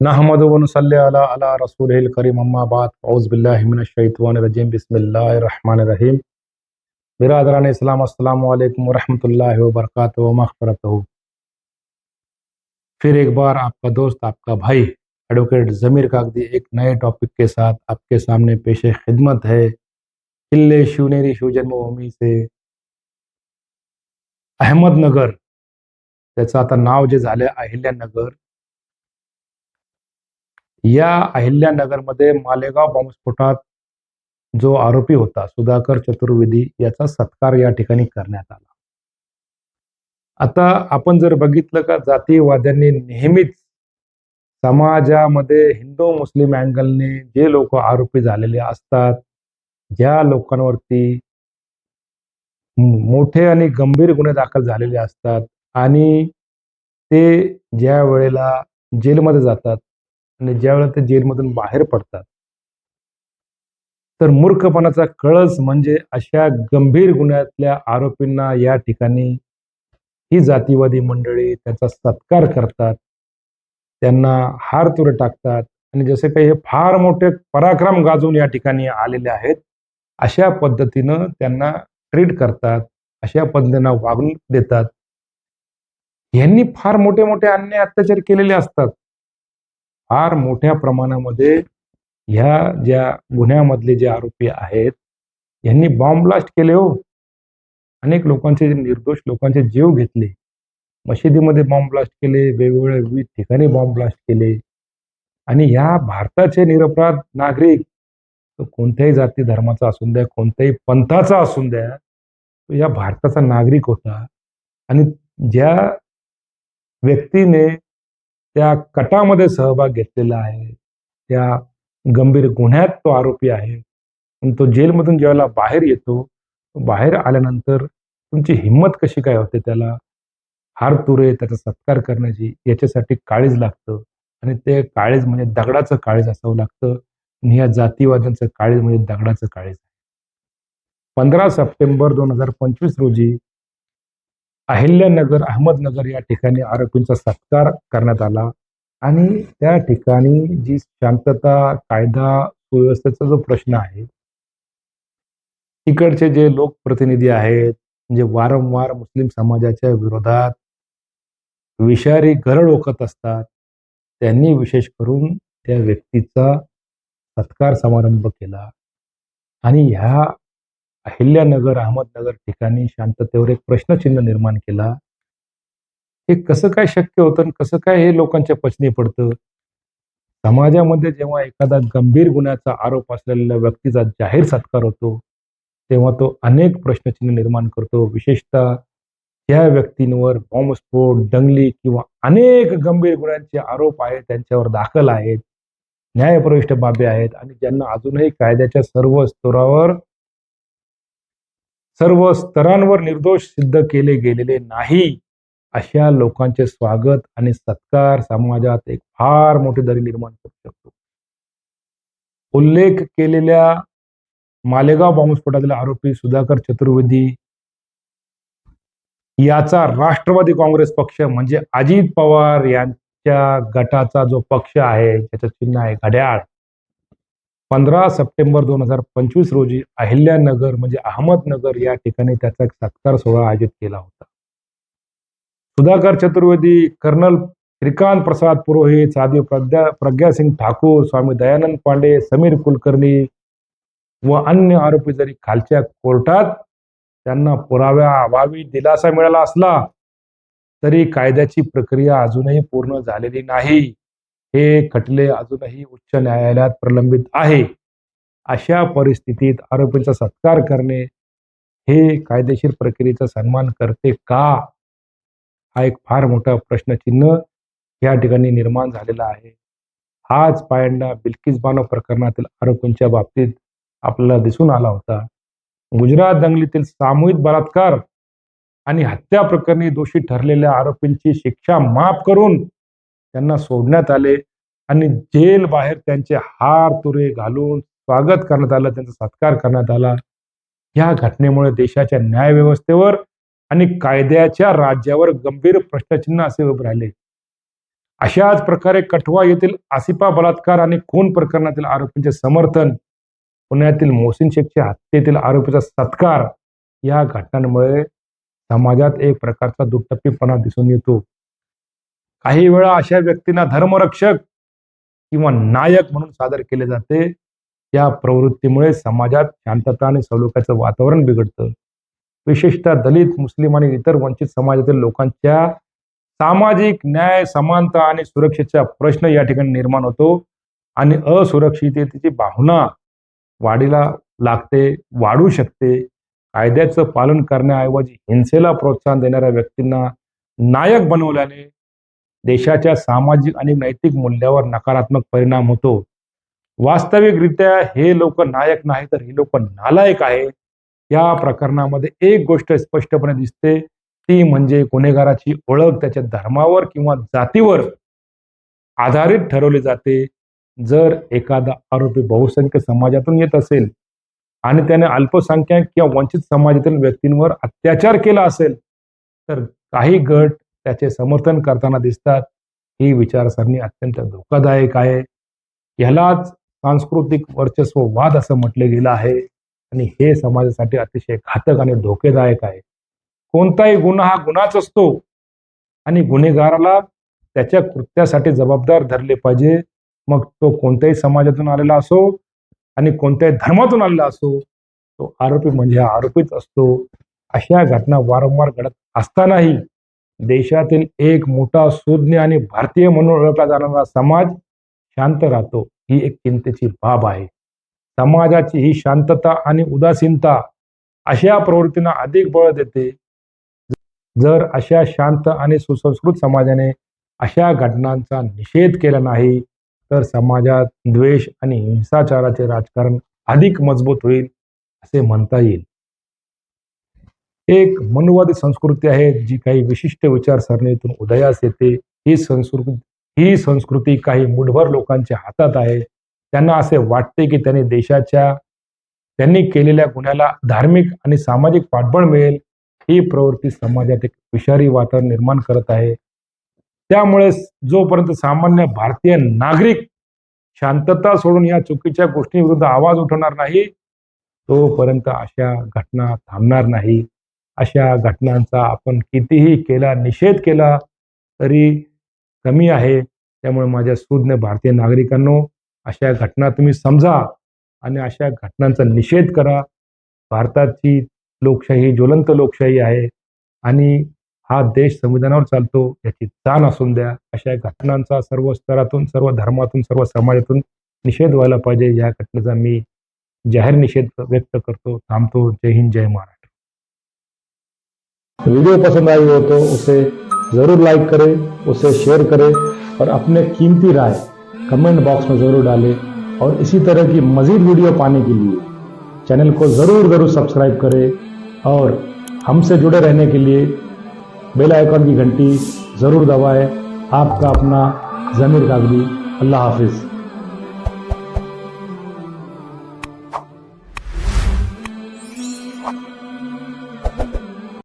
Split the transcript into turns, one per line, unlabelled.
नहमद वनसल्ला अला रसूल करीम अम्माबाद औज़बिल्लिमिनशैतवानरजीम बसमीम बिरदरान इस्लाम अल्लाम वरहमल वर्क मखबरत फिर एक बार आपका दोस्त आपका भाई एडवोकेट ज़मीर कागदी एक नए टॉपिक के साथ आपके सामने पेश खिदमत है किले शिवनेरी शिव जन्मभूमि से अहमदनगर जैसा आता नाव जे झालं अहिल्यानगर या अहिल्यानगरमध्ये मालेगाव बॉम्बस्फोटात जो आरोपी होता सुधाकर चतुर्वेदी याचा सत्कार या ठिकाणी करण्यात आला. आता आपण जर बघितलं का जातीयवाद्यांनी नेहमीच समाजामध्ये हिंदू मुस्लिम अँगलने जे लोक आरोपी झालेले असतात ज्या लोकांवरती मोठे आणि गंभीर गुन्हे दाखल झालेले असतात आणि ते ज्या वेळेला जेलमध्ये जातात आणि ज्यावेळेला ते जेलमधून बाहेर पडतात तर मूर्खपणाचा कळस म्हणजे अशा गंभीर गुन्ह्यातल्या आरोपींना या ठिकाणी ही जातीवादी मंडळी त्याचा सत्कार करतात त्यांना हार तुरे टाकतात आणि जसे काही हे फार मोठे पराक्रम गाजून या ठिकाणी आलेले आहेत अशा पद्धतीनं त्यांना ट्रीट करतात अशा पद्धतीनं वागणूक देतात. यांनी फार मोठे मोठे अन्याय अत्याचार केलेले असतात. फार मोठ्या प्रमाणामध्ये ह्या ज्या गुन्ह्यामधले जे आरोपी आहेत यांनी बॉम्ब ब्लास्ट केले हो. अनेक लोकांचे निर्दोष लोकांचे जीव घेतले. मशिदीमध्ये बॉम्ब ब्लास्ट केले वेगवेगळ्या विविध ठिकाणी बॉम्ब ब्लास्ट केले. आणि ह्या भारताचे निरपराध नागरिक तो कोणत्याही जाती धर्माचा असून द्या कोणत्याही पंथाचा असून द्या तो या भारताचा नागरिक होता. आणि ज्या व्यक्तीने त्या कटामध्ये सहभाग घेतलेला आहे. त्या गंभीर गुन्ह्यात तो आरोपी आहे. पण तो जेलमधून ज्यावेळेला बाहेर येतो बाहेर आल्यानंतर तुमची हिंमत कशी काय होते? त्याला हार तुरे त्याचा सत्कार करण्याची याच्यासाठी काळीज लागतं. आणि ते काळीज म्हणजे दगडाचं काळीज असावं लागतं. आणि या जातीवाद्यांचं काळीज म्हणजे दगडाचं काळीज पंधरा सप्टेंबर दोन हजार पंचवीस रोजी अहिल्यानगर अहमदनगर या ठिकाणी आरोपींचा सत्कार करण्यात आला. आणि त्या ठिकाणी जी शांतता कायदा सुव्यवस्थेचा जो प्रश्न आहे तिकडचे जे लोकप्रतिनिधी आहेत म्हणजे वारंवार मुस्लिम समाजाच्या विरोधात विषारी गरड ओकत असतात त्यांनी विशेष करून त्या व्यक्तीचा सत्कार समारंभ केला. आणि ह्या अहिल्यानगर अहमदनगर ठिकाणी शांततेवर एक प्रश्नचिन्ह निर्माण केला. हे कसं काय शक्य होतं आणि कसं काय हे लोकांच्या पचनी पडतं? समाजामध्ये जेव्हा एखादा गंभीर गुन्ह्याचा आरोप असलेल्या व्यक्तीचा जाहीर सत्कार होतो तेव्हा तो अनेक प्रश्नचिन्ह निर्माण करतो. विशेषतः त्या व्यक्तींवर बॉम्बस्फोट दंगली किंवा अनेक गंभीर गुन्ह्यांचे आरोप आहेत त्यांच्यावर दाखल आहेत न्यायप्रविष्ट बाबी आहेत आणि ज्यांना अजूनही कायद्याच्या सर्व स्तरावर सर्व स्तरांवर निर्दोष सिद्ध केले गेलेले नाही. अशा लोकांचे स्वागत आणि सत्कार समाजात एक फार मोठी दरी निर्माण करू शकतो. उल्लेख केलेल्या मालेगाव बॉम्बस्फोटातील आरोपी सुधाकर चतुर्वेदी याचा राष्ट्रवादी काँग्रेस पक्ष म्हणजे अजित पवार यांच्या गटाचा जो पक्ष आहे त्याचं चिन्ह आहे घड्याळ. पंधरा सप्टेंबर दोन हजार पंचवीस रोजी अहिल्यानगर म्हणजे अहमदनगर या ठिकाणी त्याचा एक सत्कार सोहळा आयोजित केला होता. सुधाकर चतुर्वेदी कर्नल श्रीकांत प्रसाद पुरोहित साधी प्रज्ञा प्रज्ञासिंग ठाकूर स्वामी दयानंद पांडे समीर कुलकर्णी व अन्य आरोपी जरी खालच्या कोर्टात त्यांना पुराव्या अभावी दिलासा मिळाला असला तरी कायद्याची प्रक्रिया अजूनही पूर्ण झालेली नाही. हे खटले अजूनही उच्च न्यायालयात प्रलंबित आहे. अशा परिस्थितीत आरोपींचा सत्कार करणे हे कायदेशीर प्रक्रियेचा सन्मान करते का? हा एक फार मोठा प्रश्नचिन्ह या ठिकाणी निर्माण झालेला आहे. हाच पायंडा बिल्किस बानो प्रकरणातील आरोपींच्या बाबतीत आपल्याला दिसून आला होता. गुजरात दंगलीतील सामूहिक बलात्कार आणि हत्या प्रकरणी दोषी ठरलेल्या आरोपींची शिक्षा माफ करून त्यांना सोडण्यात आले आणि जेल बाहेर त्यांचे हार तुरे घालून स्वागत करण्यात आलं त्यांचा सत्कार करण्यात आला. या घटनेमुळे देशाच्या न्याय व्यवस्थेवर आणि कायद्याच्या राज्यावर गंभीर प्रश्नचिन्ह असे उभे राहिले. अशाच प्रकारे कठवा येथील आसिफा बलात्कार आणि खून प्रकरणातील आरोपींचे समर्थन पुण्यातील मोहसिन शेखच्या हत्येतील आरोपीचा सत्कार या घटनांमुळे समाजात एक प्रकारचा दुटप्पीपणा दिसून येतो. काही वेळा अशा व्यक्तींना धर्मरक्षक किंवा नायक म्हणून सादर केले जाते. या प्रवृत्तीमुळे समाजात शांतता आणि सलोख्याचं वातावरण बिघडतं. विशेषतः दलित मुस्लिम आणि इतर वंचित समाजातील लोकांच्या सामाजिक न्याय समानता आणि सुरक्षेचा प्रश्न या ठिकाणी निर्माण होतो आणि असुरक्षिततेची भावना वाढीला लागते वाढू शकते. कायद्याचं पालन करण्याऐवजी हिंसेला प्रोत्साहन देणाऱ्या व्यक्तींना नायक बनवल्याने देशाच्या सामाजिक आणि नैतिक मूल्यावर नकारात्मक परिणाम होतो. वास्तविकरित्या हे लोक नायक नाही तर हे लोक नालायक आहे. या प्रकरणामध्ये एक गोष्ट स्पष्टपणे दिसते. ती म्हणजे गुन्हेगाराची ओळख त्याच्या धर्मावर किंवा जातीवर आधारित ठरवली जाते. जर एखादा आरोपी बहुसंख्य समाजातून येत असेल आणि त्याने अल्पसंख्याक किंवा वंचित समाजातील व्यक्तींवर अत्याचार केला असेल तर काही गट त्याचे समर्थन करताना दिसतात. ही विचारसरणी अत्यंत धोकादायक आहे. यालाच सांस्कृतिक वर्चस्व वाद असं म्हटलं गेलं आहे. आणि हे समाजासाठी अतिशय घातक आणि धोकेदायक आहे. कोणताही गुन्हा हा गुन्हाच असतो. आणि गुन्हेगाराला त्याच्या कृत्यासाठी जबाबदार धरले पाहिजे. मग तो कोणत्याही समाजातून आलेला असो आणि कोणत्याही धर्मातून आलेला असो तो आरोपी म्हणजे हा आरोपीच असतो. अशा घटना वारंवार घडत असतानाही देशातील एक मोठा सुज्ञ आणि भारतीय म्हणून ओळखला जाणारा समाज शांत राहतो ही एक चिंतेची बाब आहे. समाजाची ही शांतता आणि उदासीनता अशा प्रवृत्तींना अधिक बळ देते. जर अशा शांत आणि सुसंस्कृत समाजाने अशा घटनांचा निषेध केला नाही तर समाजात द्वेष आणि हिंसाचाराचे राजकारण अधिक मजबूत होईल असे म्हणता येईल. एक मनुवादी संस्कृती आहे जी काही विशिष्ट विचारसरणीतून उदयास येते. ही संस्कृती ही संस्कृती काही मुठभर लोकांच्या हातात आहे. त्यांना असे वाटते की त्यांनी देशाच्या त्यांनी केलेल्या गुन्ह्याला धार्मिक आणि सामाजिक पाठबळ मिळेल. ही प्रवृत्ती समाजात एक विषारी वातावरण निर्माण करत आहे. त्यामुळे जोपर्यंत सामान्य भारतीय नागरिक शांतता सोडून या चुकीच्या गोष्टींविरुद्ध आवाज उठवणार नाही तोपर्यंत अशा घटना थांबणार नाही. अशा घटनांचा आपण कितीही केला निषेध केला तरी कमी आहे. त्यामुळे माझ्या सुज्ञ भारतीय नागरिकांनो अशा घटना तुम्ही समजा आणि अशा घटनांचा निषेध करा. भारताची लोकशाही ज्वलंत लोकशाही आहे आणि हा देश संविधानावर चालतो याची जाण असून द्या. अशा घटनांचा सर्व स्तरातून सर्व धर्मातून सर्व समाजातून निषेध व्हायला पाहिजे. या घटनेचा मी जाहीर निषेध व्यक्त करतो. थांबतो. जय हिंद जय महाराष्ट्र. वीडियो पसंद आई हो तो उसे ज़रूर लाइक करें, उसे शेयर करें और अपने कीमती राय कमेंट बॉक्स में ज़रूर डालें और इसी तरह की मज़ीद वीडियो पाने के लिए चैनल को ज़रूर ज़रूर सब्सक्राइब करें और हमसे जुड़े रहने के लिए बेल आइकॉन की घंटी ज़रूर दबाएँ। आपका अपना ज़मीर कागदी अल्लाह हाफिज़।